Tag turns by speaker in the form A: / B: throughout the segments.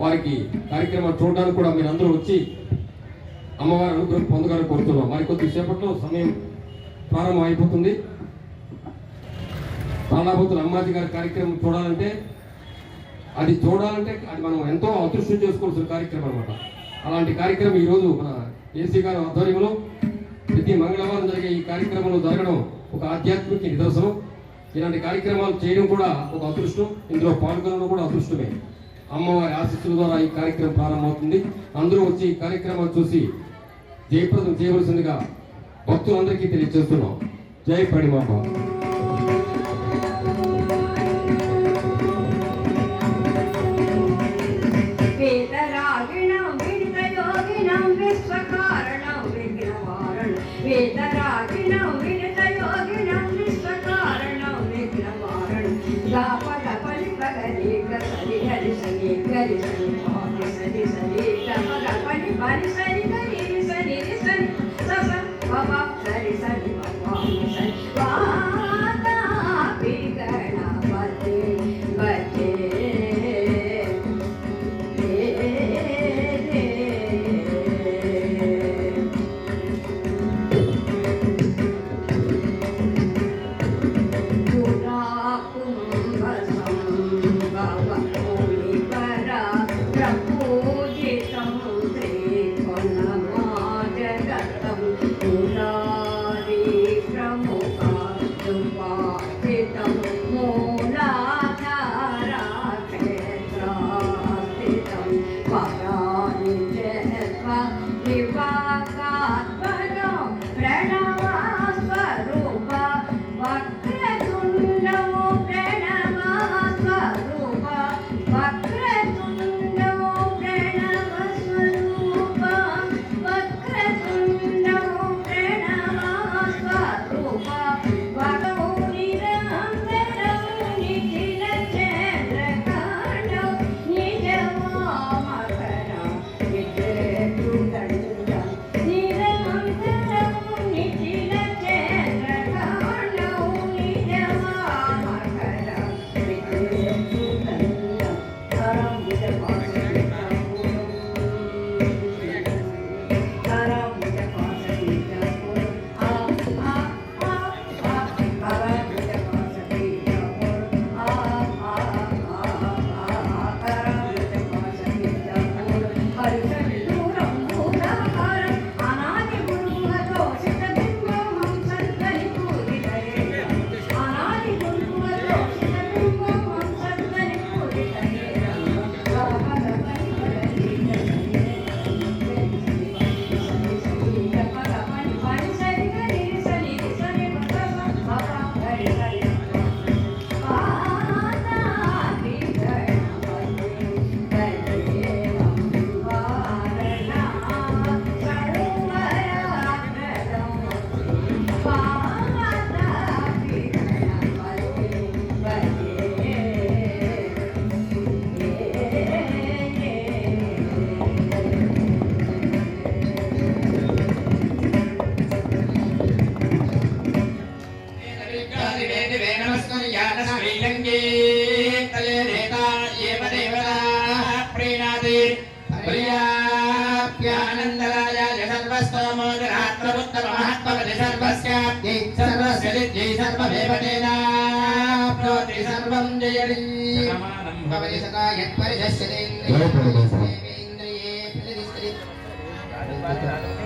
A: వారికి కార్యక్రమం చూడడానికి కూడా మీరు అందరూ వచ్చి అమ్మవారి అనుగ్రహం పొందగాలని కోరుతున్నాం. మరి కొద్దిసేపట్లో సమయం ప్రారంభం అయిపోతుంది. ప్రాణాభూతుల అమ్మాజీ గారి కార్యక్రమం చూడాలంటే అది చూడాలంటే అది మనం ఎంతో అదృష్టం చేసుకోవాల్సిన కార్యక్రమం అనమాట అలాంటి కార్యక్రమం ఈరోజు మన ఏసీ గారి ఆధ్వర్యంలో ప్రతి మంగళవారం జరిగే ఈ కార్యక్రమంలో జరగడం ఒక ఆధ్యాత్మిక నిదర్శనం. ఇలాంటి కార్యక్రమాలు చేయడం కూడా ఒక అదృష్టం. ఇందులో పాల్గొనడం కూడా అదృష్టమే. అమ్మవారి ఆశీస్సుల ద్వారా ఈ కార్యక్రమం ప్రారంభమవుతుంది. అందరూ వచ్చి ఈ కార్యక్రమాన్ని చూసి జయప్రదం చేయవలసిందిగా భక్తులందరికీ తెలియజేస్తున్నాం. జై పడిమాంబ
B: సర్వం జయడి భవతి సదా యత్పరిశస్యతేంద్రియే ప్రతిష్టతి.
C: పైడి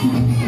D: Thank you.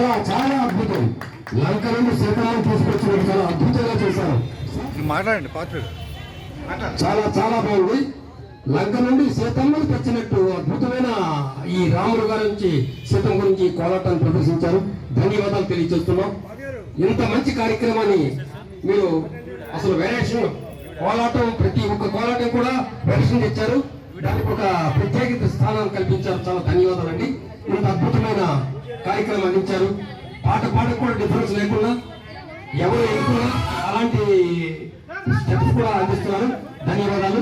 E: చాలా చాలా అద్భుతం. లంక నుండి సీతారాం తీసుకొచ్చినట్టు చాలా అద్భుతంగా చేశారు.
F: మాట్లాడండి పాత్ర
E: చాలా చాలా బాగుంది. లంక నుండి సీతమ్మను తెచ్చినట్టు అద్భుతమైన ఈ రాముడు గారి నుంచి సీతమ్మ గురించి కోలాటాన్ని ప్రదర్శించారు. ధన్యవాదాలు తెలియజేస్తున్నాం. ఇంత మంచి కార్యక్రమాన్ని మీరు అసలు వేరియేషన్ కోలాటం ప్రతి ఒక్క కోలాటం కూడా వేరియేషన్ తెచ్చారు. దానికి ఒక ప్రత్యేకత స్థానాన్ని కల్పించారు. చాలా ధన్యవాదాలు అండి ఇంత అద్భుతమైన కార్యక్రమం అందించారు. పాట పాటకు కూడా డిఫరెన్స్ లేకుండా ఎవరు ఎన్నుకున్నా అలాంటి స్టెప్స్ కూడా అందిస్తున్నారు. ధన్యవాదాలు.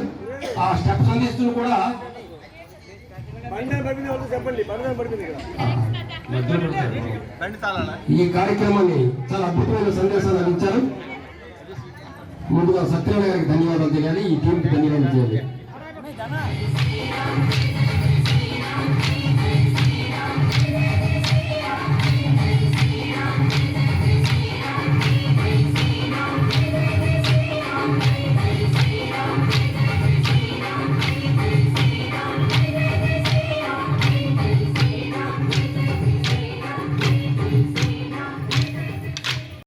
E: ఆ స్టెప్స్ అందిస్తూ కూడా ఈ కార్యక్రమాన్ని చాలా అద్భుతమైన సందేశాలు అందించారు. ముందుగా సత్యనారాయణ గారికి ధన్యవాదాలు తెలియాలి. ఈ టీంకి ధన్యవాదాలు చేయాలి